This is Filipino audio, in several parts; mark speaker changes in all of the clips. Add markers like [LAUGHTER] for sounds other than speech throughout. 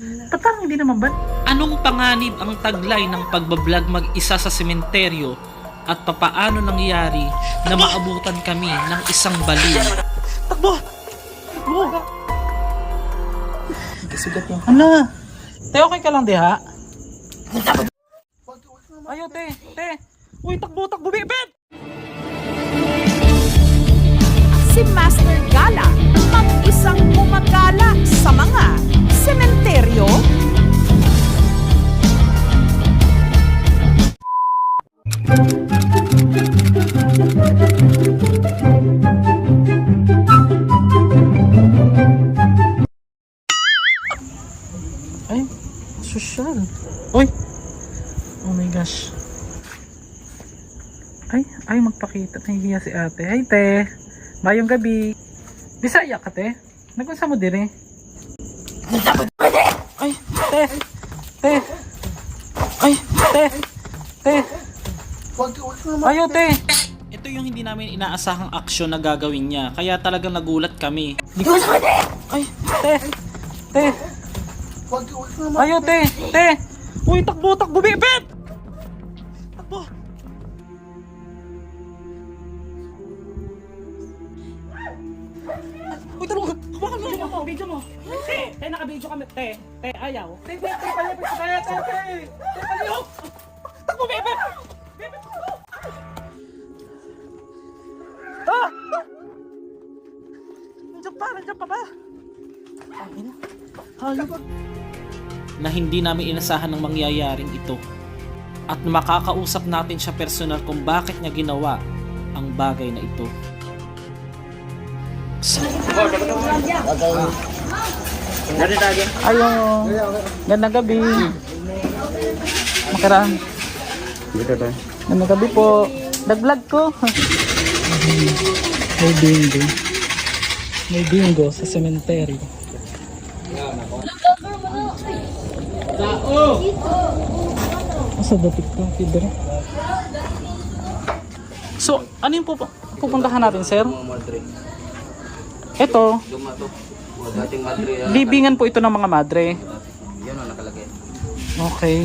Speaker 1: Ba't parang hindi naman ba?
Speaker 2: Anong panganib ang taglay ng pagbablog mag-isa sa sementeryo at papaano nangyari na maabutan kami ng isang baliw?
Speaker 1: Takbo! Takbo! Kasigat yung... Ano? Te, okay ka lang, di ha? Ayo, te, te. Uy, takbo, takbo, bibit!
Speaker 3: si Master Gala mag-isang gumagala sa mga sementeryo,
Speaker 1: Ay, social. Uy! Oh my gosh. Ay, ay magpakita. Nahihiya si ate. Ay, te. Mayong gabi. Bisaya ka, te. Nagunsa mo dire. Ay, te. Te. Ay, te. Te. Ayo, te.
Speaker 2: Ito yung hindi namin inaasahang aksyon na gagawin niya, kaya talagang nagulat kami.
Speaker 1: Ay, te. Te. Ayo, te. Te. Uy, takbo, takbo, bibit! Te, naka-video kami. Te, te, ayaw. Te, te, te, palipit. Te, te, te. Te, palihok. Takbo, bibit! Bibit, takbo. Ah! Nandiyan pa, nandiyan pa ba? Ay, na. Hayop.
Speaker 2: na hindi namin inasahan ng mangyayaring ito. At makakausap natin siya personal kung bakit niya ginawa ang bagay na ito.
Speaker 1: Ayo. Gandang gabi. Makaraan. Gandang gabi po. Nag-vlog ko. May bingo. May bingo sa cemetery. Asa dapat ko? Pidre. So, ano yung pupu- pupuntahan natin, sir? Ito,
Speaker 4: dating madre yan.
Speaker 1: libingan po ito ng mga madre.
Speaker 4: Yan ang nakalagay.
Speaker 1: Okay.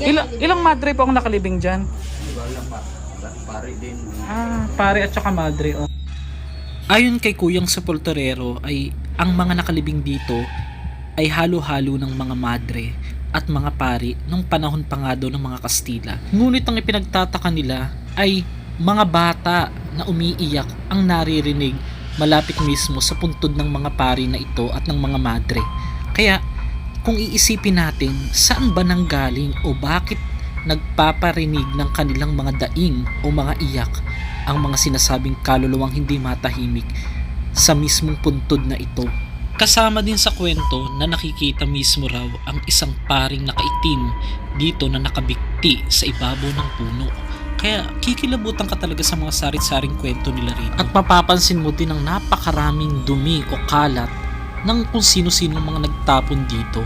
Speaker 1: Ilang, ilang madre po ang nakalibing dyan?
Speaker 4: Wala pa. Pare din.
Speaker 1: Ah, pare at saka madre. Oh.
Speaker 2: Ayon kay Kuyang Sepulturero ay ang mga nakalibing dito ay halo-halo ng mga madre at mga pari nung panahon pa nga daw ng mga Kastila. Ngunit ang ipinagtataka nila ay mga bata na umiiyak ang naririnig malapit mismo sa puntod ng mga pari na ito at ng mga madre. Kaya kung iisipin natin saan ba nanggaling o bakit nagpaparinig ng kanilang mga daing o mga iyak ang mga sinasabing kaluluwang hindi matahimik sa mismong puntod na ito. Kasama din sa kwento na nakikita mismo raw ang isang paring nakaitim dito na nakabikti sa ibabaw ng puno. Kaya kikilabutan ka talaga sa mga sarit-saring kwento nila rito. At mapapansin mo din ang napakaraming dumi o kalat ng kung sino-sino mga nagtapon dito.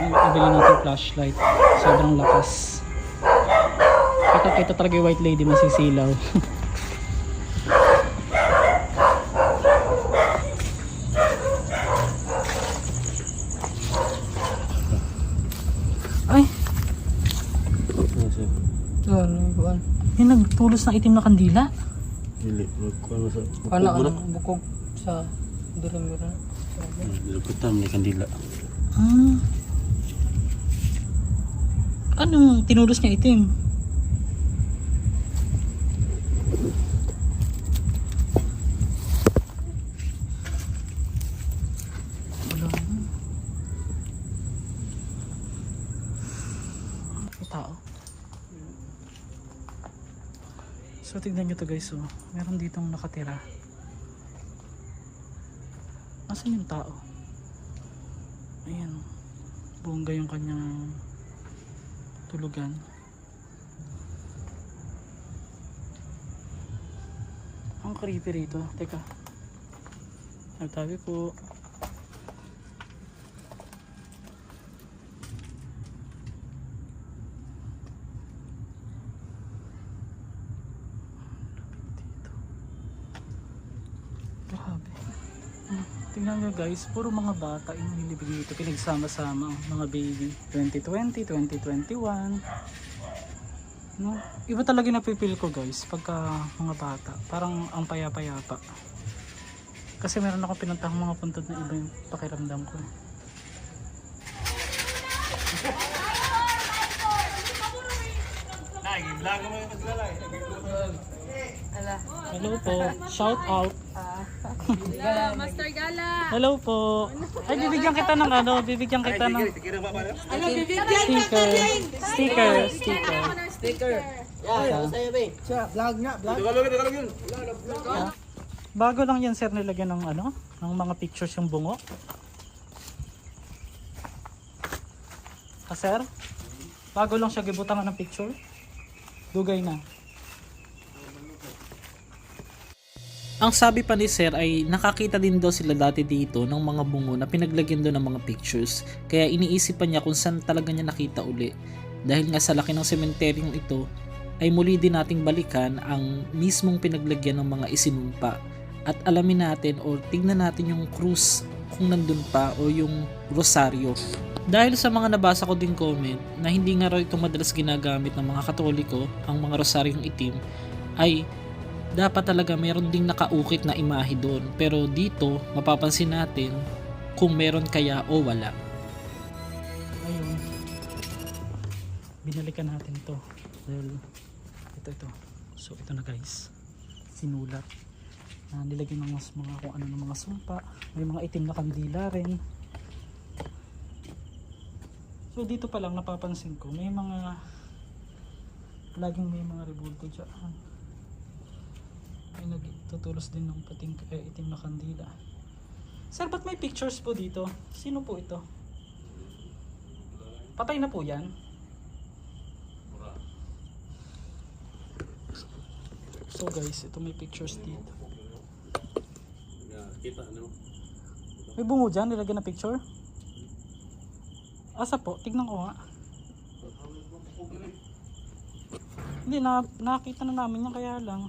Speaker 1: Ibili natin flashlight. Sobrang lakas. Kita kita talaga yung white lady masisilaw. [LAUGHS] Ay,
Speaker 5: Ano yung kuan?
Speaker 1: yung nagtulos ng itim na kandila.
Speaker 5: Dili, kuan sa bukog mo
Speaker 1: ano, bukog sa dilim mo na.
Speaker 5: Luputan may kandila.
Speaker 1: Ah. Anong tinulos niya itim? Wala na. May tao. So tignan nyo to guys oh. Meron ditong nakatira. Nasaan yung tao? Ayan. Bongga yung kanyang tulugan. Ang creepy rito. Teka. Nagtabi po. Dito. Grabe. Tingnan nyo guys, puro mga bata yung nilibig dito. Pinagsama-sama ang mga baby. 2020, 2021. No? Iba talaga yung napipil ko guys pagka mga bata. Parang ang payapa-yapa. Kasi meron ako pinuntahan mga puntod na iba yung pakiramdam ko. eh. Hello po. Shout out. [LAUGHS]
Speaker 6: Master Gala.
Speaker 1: Hello po. Ay, bibigyan kita ng ano, bibigyan kita ng sticker. Sticker, sticker.
Speaker 6: Sticker.
Speaker 1: Bago lang yan sir nilagyan ng ano, ng mga pictures yung bungo. Ah, sir? Bago lang siya gibutangan ng picture. Dugay na. Ang sabi pa ni Sir ay nakakita din daw sila dati dito ng mga bungo na pinaglagyan daw ng mga pictures. Kaya iniisipan niya kung saan talaga niya nakita uli. Dahil nga sa laki ng sementeryong ito ay muli din nating balikan ang mismong pinaglagyan ng mga isinumpa. At alamin natin o tignan natin yung krus kung nandun pa o yung rosaryo. Dahil sa mga nabasa ko din comment na hindi nga raw ito madalas ginagamit ng mga katoliko, ang mga rosaryong itim, ay dapat talaga meron ding nakaukit na imahe doon. Pero dito, mapapansin natin kung meron kaya o wala. Ayun. Binalikan natin to. Dahil ito, ito. So, ito na guys. Sinulat. Na nilagyan ng mas mga kung ano ng mga sumpa. May mga itim na kandila rin. So, dito pa lang napapansin ko, may mga laging may mga rebulto dyan ay nagtutulos din ng puting eh, itim na kandila. Sir, ba't may pictures po dito? Sino po ito? Patay na po yan? So guys, ito may pictures dito. May bungo dyan, nilagyan na picture? Asa po? Tignan ko nga. Hindi, na, nakita na namin yan kaya lang.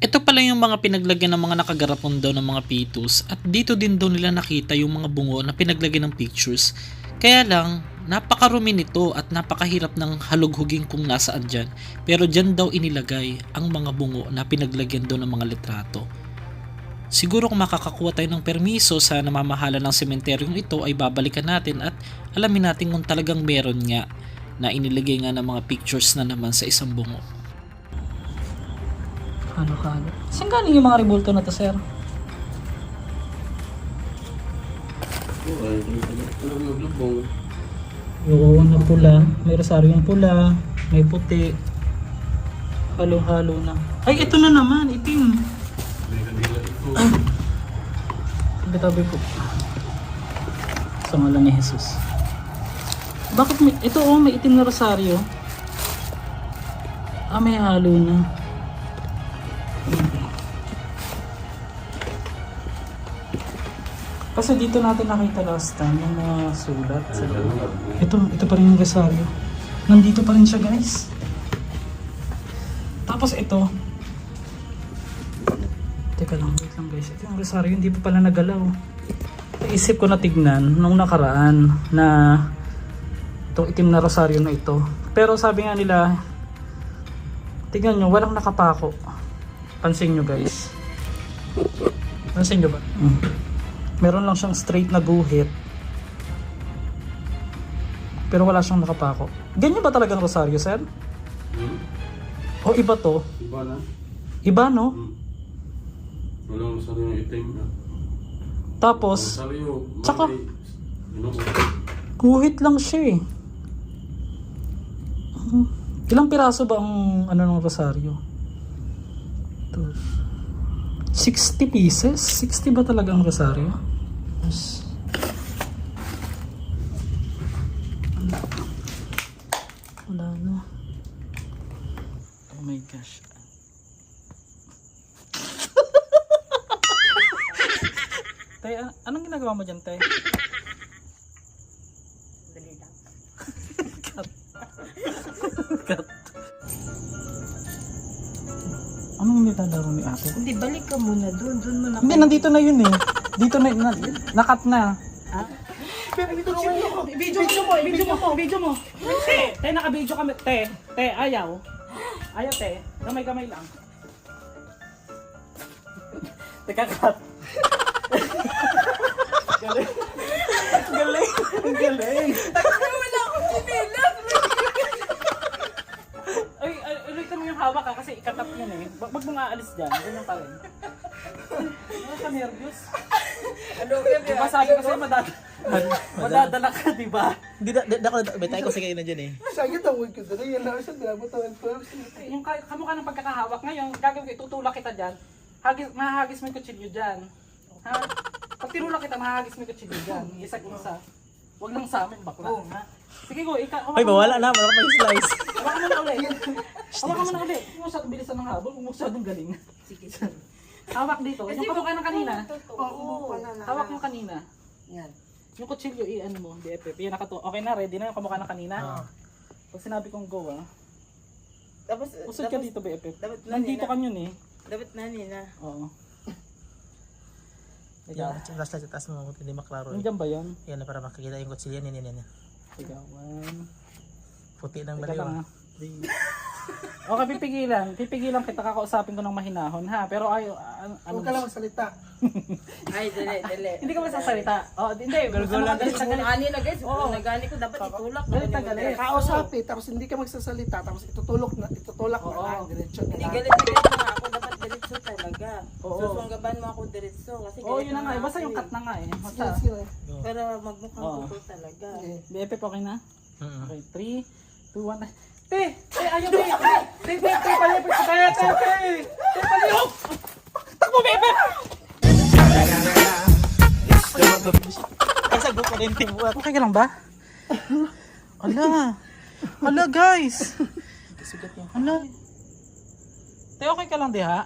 Speaker 1: Ito pala yung mga pinaglagyan ng mga nakagarapon daw ng mga pitos at dito din daw nila nakita yung mga bungo na pinaglagyan ng pictures. Kaya lang, napakarumi nito at napakahirap ng halughugin kung nasaan dyan. Pero dyan daw inilagay ang mga bungo na pinaglagyan daw ng mga litrato. Siguro kung makakakuha tayo ng permiso sa namamahala ng sementeryong ito ay babalikan natin at alamin natin kung talagang meron nga na inilagay nga ng mga pictures na naman sa isang bungo. Halo-halo. Saan galing yung mga rebulto na to, sir? Oo, na pula. May rosaryong pula. May puti. Halo-halo na. Ay, ito na naman. Itim. Tabi-tabi po. Sa ngalan ni Jesus. Bakit may... Ito oh, may itim na rosaryo. Ah, may halo na. Kasi dito natin nakita last time yung mga sulat sa loob. Ito, ito pa rin yung rosaryo. Nandito pa rin siya guys. Tapos ito. Teka lang, wait lang guys. Ito yung rosaryo, hindi pa pala nagalaw. Naisip ko na tignan nung nakaraan na itong itim na rosaryo na ito. Pero sabi nga nila, tignan nyo, walang nakapako. Pansin nyo guys. Pansin nyo ba? Mm. Meron lang siyang straight na guhit. Pero wala siyang nakapako. Ganyan ba talagang rosaryo, sir? O iba to?
Speaker 5: Iba na.
Speaker 1: Iba, no?
Speaker 5: Walang masyado yung itim.
Speaker 1: Tapos,
Speaker 5: Sabi yung...
Speaker 1: Tsaka-
Speaker 5: Ano
Speaker 1: guhit lang siya eh. Mhm. Ilang piraso ba ang ano ng rosaryo? Ito. 60 pieces? 60 ba talaga ang rosaryo? Yes. Wala na. Oh my gosh. [LAUGHS] Tay, a- anong ginagawa mo dyan, Tay? Cut. Anong nilalaro ni ate?
Speaker 7: Hindi, balik ka muna doon. Doon mo na.
Speaker 1: Hindi, nandito na yun eh. Dito na, na nakat na.
Speaker 8: Video mo, video mo, video mo.
Speaker 1: Te, te, naka-video kami. Te, te, ayaw. Ayaw, te. Gamay-gamay lang. Teka, cut. galing. galing. Galing.
Speaker 8: Wala akong sinilas.
Speaker 1: Ay, ay, ulitin mo yung hawak ka kasi ikatap yun eh. Wag mo nga alis dyan. Ganyan pa rin. Ano ka nervous?
Speaker 8: Ano ka
Speaker 1: Di ba sabi ko sa'yo madad [LAUGHS] madadala ka, di ba?
Speaker 9: Hindi na, di ako, betay ko sige na dyan eh.
Speaker 6: Sakit ang wig ko dali. Yan lang siya. Dapat ang first.
Speaker 1: Yung ka- kamukha ng pagkakahawak ngayon, gagawin ko, itutulak kita dyan. Hagis, mahahagis mo yung kutsilyo dyan. Ha? Pag tinulak kita, mahahagis mo yung kutsilyo dyan. Isa-isa. Huwag lang sa amin, bakla. Ha? Sige go, ikaw.
Speaker 9: Ay, bawala na. Wala ka mag-slice.
Speaker 1: Hawakan mo na ulit. [LAUGHS] Hawakan mo na ulit. Huwag mo masyadong bilisan ng habol. Huwag mo masyadong galing. Sige. Hawak dito. Yung kamukha ng kanina. Hawak mo kanina.
Speaker 7: Yan.
Speaker 1: Yung kutsilyo, i-ano mo, BFF. Yan nakato. Okay na, ready na yung kamukha ng kanina. Pag sinabi kong go, ah.
Speaker 7: Tapos,
Speaker 1: Usod ka dito, BFF.
Speaker 7: dapat
Speaker 1: Nandito ka yun eh.
Speaker 7: Dapat na.
Speaker 1: Oo. [LAUGHS]
Speaker 9: Yan,
Speaker 1: Teka.
Speaker 9: flashlight sa taas mo. Hindi maklaro eh.
Speaker 1: Nandiyan ba yun?
Speaker 9: Yan na para makikita yung kutsilyo. Yan, yan, yan. yan.
Speaker 1: Teka, one.
Speaker 9: Puti ng
Speaker 1: Teka
Speaker 9: baliw.
Speaker 1: lang
Speaker 9: ah.
Speaker 1: ah. [LAUGHS] Okay, pipigilan. Pipigilan kita kakausapin ko ng mahinahon ha. Pero ayo, ano, ano
Speaker 6: Huwag ka lang magsalita. [LAUGHS]
Speaker 7: Ay, dali, dali.
Speaker 1: Hindi ka masasalita. Oh, hindi.
Speaker 7: Galit sa
Speaker 1: na galit.
Speaker 7: ani na guys. Oo. Nagani ko dapat itulak.
Speaker 1: Galit na galit.
Speaker 6: Kausapin. Tapos hindi ka magsasalita. Tapos itutulok na. Itutulak na
Speaker 1: Oo.
Speaker 6: lang. Diretso na
Speaker 7: Hindi
Speaker 6: lang.
Speaker 7: galit na galit na ako. Dapat diretso talaga.
Speaker 1: Oo.
Speaker 7: Susunggaban mo ako diretso. Kasi
Speaker 1: Oh,
Speaker 7: galit
Speaker 1: yun na nga. eh. Basta
Speaker 7: ako
Speaker 1: yung
Speaker 7: eh.
Speaker 1: cut na nga eh. Basta.
Speaker 6: Sige, sige.
Speaker 7: Para magmukhang
Speaker 1: Oo.
Speaker 7: totoo talaga.
Speaker 6: Okay.
Speaker 1: BFF okay na? Okay, 3, 2, 1. Te! Te! Ayaw! Te! Te! Te! Te! Palipit! Te! Te! Te! Te! Palihok! Takbo,
Speaker 9: sa group pa rin work.
Speaker 1: Okay ka lang ba? Ala! Ala guys! Ala! Te, okay ka lang di ha?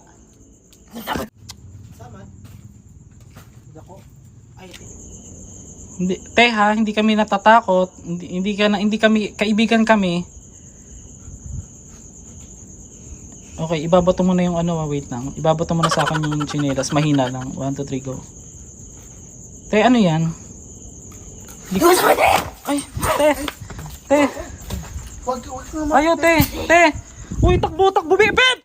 Speaker 1: Hindi, te ha, hindi kami natatakot. Hindi, hindi ka na, hindi kami kaibigan kami. Okay, ibabato mo na yung ano, wait lang. Ibabato mo na sa akin yung chinelas. Mahina lang. 1, 2, 3, go. Te, ano yan? Hindi ko... Ay, te! Te!
Speaker 6: Huwag ka naman.
Speaker 1: Ayaw, te! Te! Uy, takbo, takbo, bibib!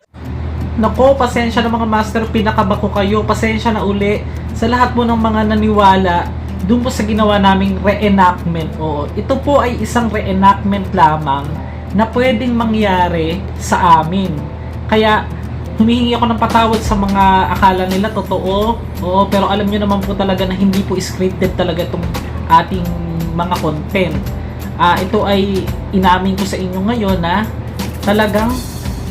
Speaker 1: Nako, pasensya na mga master, pinakaba ko kayo. Pasensya na uli sa lahat po ng mga naniwala doon po sa ginawa naming reenactment. Oo, ito po ay isang reenactment lamang na pwedeng mangyari sa amin. Kaya humihingi ako ng patawad sa mga akala nila totoo. Oo, pero alam nyo naman po talaga na hindi po scripted talaga itong ating mga content. Ah, ito ay inamin ko sa inyo ngayon na talagang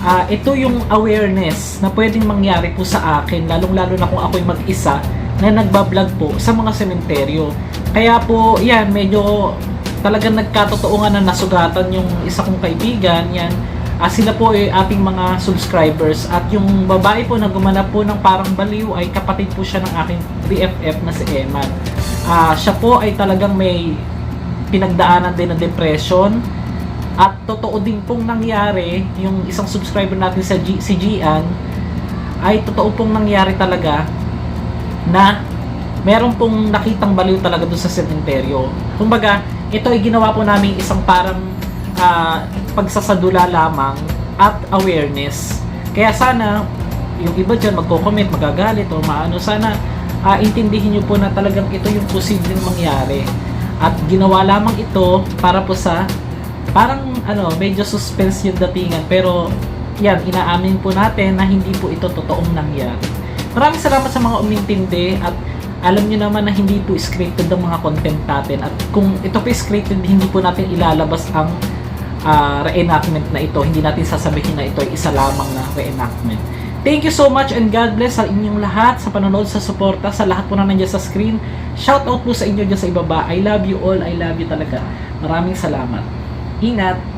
Speaker 1: ah, ito yung awareness na pwedeng mangyari po sa akin, lalong-lalo na kung ako'y mag-isa na nagbablog po sa mga sementeryo. Kaya po, yan, medyo talagang nagkatotoo nga na nasugatan yung isa kong kaibigan, yan. Ah, sila po ay ating mga subscribers at yung babae po na gumanap po ng parang baliw ay kapatid po siya ng aking BFF na si Eman. Ah, siya po ay talagang may pinagdaanan din ng depression at totoo din pong nangyari yung isang subscriber natin sa G, si Gian ay totoo pong nangyari talaga na meron pong nakitang baliw talaga doon sa sementeryo. Kumbaga, ito ay ginawa po namin isang parang ah, pagsasadula lamang at awareness. Kaya sana yung iba dyan magko-comment, magagalit o maano, sana ah, intindihin nyo po na talagang ito yung posibleng mangyari. At ginawa lamang ito para po sa parang ano, medyo suspense yung datingan pero yan, inaamin po natin na hindi po ito totoong nangyari. Maraming salamat sa mga umintindi at alam niyo naman na hindi po scripted ang mga content natin at kung ito po scripted, hindi po natin ilalabas ang ah, reenactment na ito. Hindi natin sasabihin na ito ay isa lamang na reenactment. Thank you so much and God bless sa inyong lahat sa panonood, sa suporta, sa lahat po na nandiyan sa screen. Shout out po sa inyo dyan sa ibaba. I love you all. I love you talaga. Maraming salamat. Ingat!